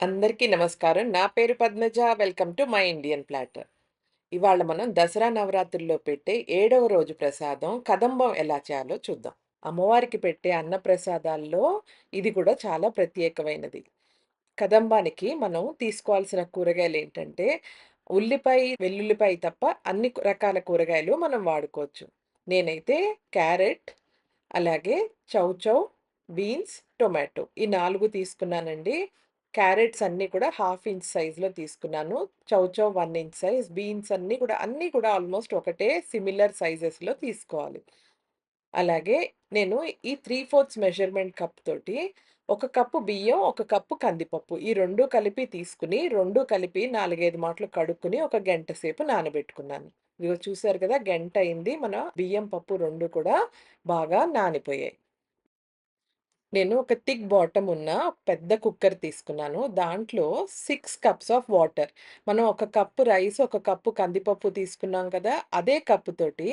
అందరికీ నమస్కారం. నా పేరు Padmaja. Welcome to my Indian platter. ఇవాళ మనం దసరా నవరాత్రుల్లో పెట్టే ఏడవ రోజు ప్రసాదం కదంబం ఎలా చేయాలో చూద్దాం. అమ్మవారికి పెట్టే అన్న ప్రసాదాల్లో ఇది కూడా చాలా ప్రత్యేకమైనది. కదంబానికి మనం తీసుకోవాల్సిన కూరగాయలు ఏంటంటే ఉల్లిపాయ, వెల్లుల్లిపాయ తప్ప అన్ని రకాల కూరగాయలు మనం వాడుకోవచ్చు. నేనైతే క్యారెట్, అలాగే చౌచౌ, బీన్స్, టొమాటో ఈ నాలుగు తీసుకున్నానండి. క్యారెట్స్ అన్నీ కూడా హాఫ్ ఇంచ్ సైజ్‌లో తీసుకున్నాను. Chow chow one inch size, beans అన్నీ కూడా అన్నీ కూడా ఆల్మోస్ట్ ఒకటే సిమిలర్ సైజెస్‌లో తీసుకోవాలి. అలాగే నేను ఈ 3/4 మెజర్‌మెంట్ కప్ తోటి ఒక కప్పు బియ్యం, ఒక కప్పు కందిపప్పు ఈ రెండు కలిపి తీసుకుని రెండు కలిపి 4, 5 మాటలు కడుక్కుని ఒక గంట సేపు నానబెట్టుకున్నాను. ఇదిగో చూసారు కదా! గంట అయింది. మన బియ్యం, పప్పు రెండు కూడా బాగా నానిపోయాయి. నేను ఒక థిక్ బాటమ్ ఉన్న పెద్ద కుక్కర్ తీసుకున్నాను. దాంట్లో సిక్స్ కప్స్ ఆఫ్ వాటర్ మనం ఒక కప్పు రైస్, ఒక కప్పు కందిపప్పు తీసుకున్నాం కదా! అదే కప్పుతోటి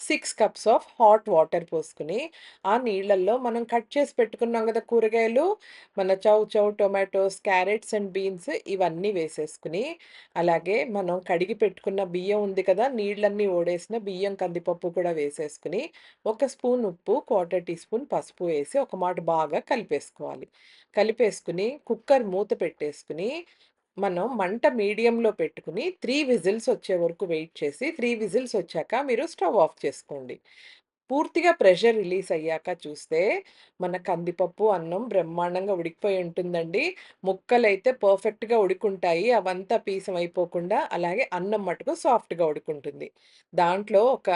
six cups of hot water పోసుకుని ఆ నీళ్ళల్లో మనం కట్ చేసి పెట్టుకున్నాం కదా కూరగాయలు, మన chow chow tomatoes, carrots and beans ఇవన్నీ వేసేసుకుని అలాగే మనం కడిగి పెట్టుకున్న బియ్యం ఉంది కదా! నీళ్ళన్నీ ఓడేసిన బియ్యం, కందిపప్పు కూడా వేసేసుకుని ఒక స్పూన్ ఉప్పు, క్వార్టర్ టీ స్పూన్ పసుపు వేసి ఒక మాట బాగా కలిపేసుకోవాలి. కలిపేసుకుని కుక్కర్ మూత పెట్టేసుకొని, మనం మంట మీడియంలో పెట్టుకుని త్రీ విజిల్స్ వచ్చే వరకు వెయిట్ చేసి, త్రీ విజిల్స్ వచ్చాక మీరు స్టవ్ ఆఫ్ చేసుకోండి. పూర్తిగా ప్రెషర్ రిలీజ్ అయ్యాక చూస్తే, మన కందిపప్పు, అన్నం బ్రహ్మాండంగా ఉడికిపోయి ఉంటుందండి. ముక్కలైతే పర్ఫెక్ట్‌గా ఉడికుంటాయి. అవంతా పీసం అయిపోకుండా అలాగే అన్నం మటుకు సాఫ్ట్‌గా ఉడుకుంటుంది. దాంట్లో ఒక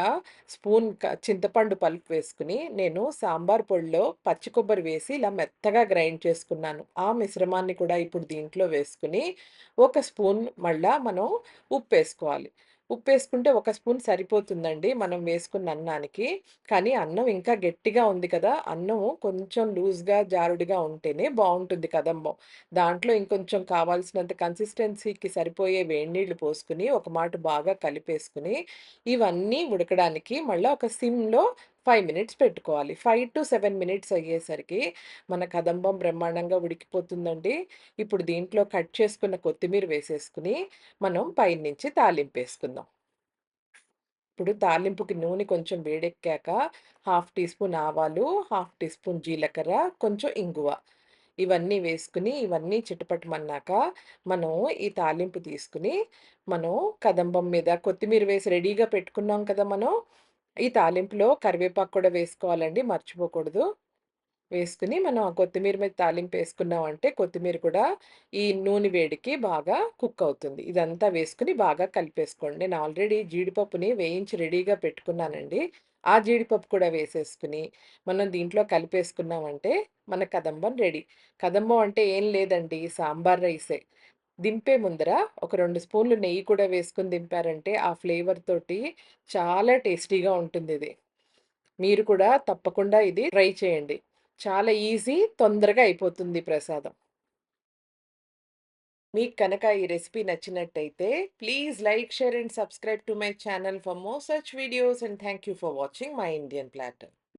స్పూన్ చింతపండు పల్ప్ వేసుకుని నేను సాంబార్ పొడిలో పచ్చి కొబ్బరి వేసి ఇలా మెత్తగా గ్రైండ్ చేసుకున్నాను. ఆ మిశ్రమాన్ని కూడా ఇప్పుడు దీంట్లో వేసుకొని, ఒక స్పూన్ మళ్ళా మనం ఉప్పు వేసుకోవాలి ఉప్పు వేసుకుంటే ఒక స్పూన్ సరిపోతుందండి మనం వేసుకున్న అన్నానికి. కానీ అన్నం ఇంకా గట్టిగా ఉంది కదా! అన్నము కొంచెం లూజ్‌గా, జారుడుగా ఉంటేనే బాగుంటుంది కదంబం. దాంట్లో ఇంకొంచెం కావాల్సినంత కన్సిస్టెన్సీకి సరిపోయే వేడి నీళ్ళు పోసుకుని ఒక మాట బాగా కలిపేసుకుని ఇవన్నీ ఉడకడానికి మళ్ళీ ఒక సిమ్‌లో ఫైవ్ మినిట్స్ పెట్టుకోవాలి. 5-7 మినిట్స్ అయ్యేసరికి మన కదంబం బ్రహ్మాండంగా ఉడికిపోతుందండి. ఇప్పుడు దీంట్లో కట్ చేసుకున్న కొత్తిమీర వేసేసుకుని మనం పైనుంచి తాలింపేసుకుందాం. ఇప్పుడు తాలింపుకి నూనె కొంచెం వేడెక్కాక హాఫ్ టీ స్పూన్ ఆవాలు, హాఫ్ టీ స్పూన్ జీలకర్ర, కొంచెం ఇంగువ ఇవన్నీ వేసుకుని ఇవన్నీ చిటపటమన్నాక మనం ఈ తాలింపు తీసుకుని మనం కదంబం మీద కొత్తిమీర వేసి రెడీగా పెట్టుకున్నాం కదా మనం. ఈ తాలింపులో కరివేపాకు కూడా వేసుకోవాలండి మర్చిపోకూడదు. వేసుకుని మనం ఆ కొత్తిమీర మీద తాలింపు వేసుకున్నామంటే కొత్తిమీర కూడా ఈ నూనె వేడికి బాగా కుక్ అవుతుంది. ఇదంతా వేసుకుని బాగా కలిపేసుకోండి. నేను ఆల్రెడీ జీడిపప్పుని వేయించి రెడీగా పెట్టుకున్నానండి. ఆ జీడిపప్పు కూడా వేసేసుకుని మనం దీంట్లో కలిపేసుకున్నామంటే మన కదంబం రెడీ. కదంబం అంటే ఏం లేదండి సాంబార్ రైసే. దింపే ముందర ఒక రెండు స్పూన్లు నెయ్యి కూడా వేసుకుని దింపారంటే ఆ ఫ్లేవర్ తోటి చాలా టేస్టీగా ఉంటుంది ఇది మీరు కూడా తప్పకుండా ఇది ట్రై చేయండి. చాలా ఈజీ, తొందరగా అయిపోతుంది ప్రసాదం. మీకు కనుక ఈ రెసిపీ నచ్చినట్టయితే please like, share and subscribe to my channel for more such videos and thank you for watching my Indian platter.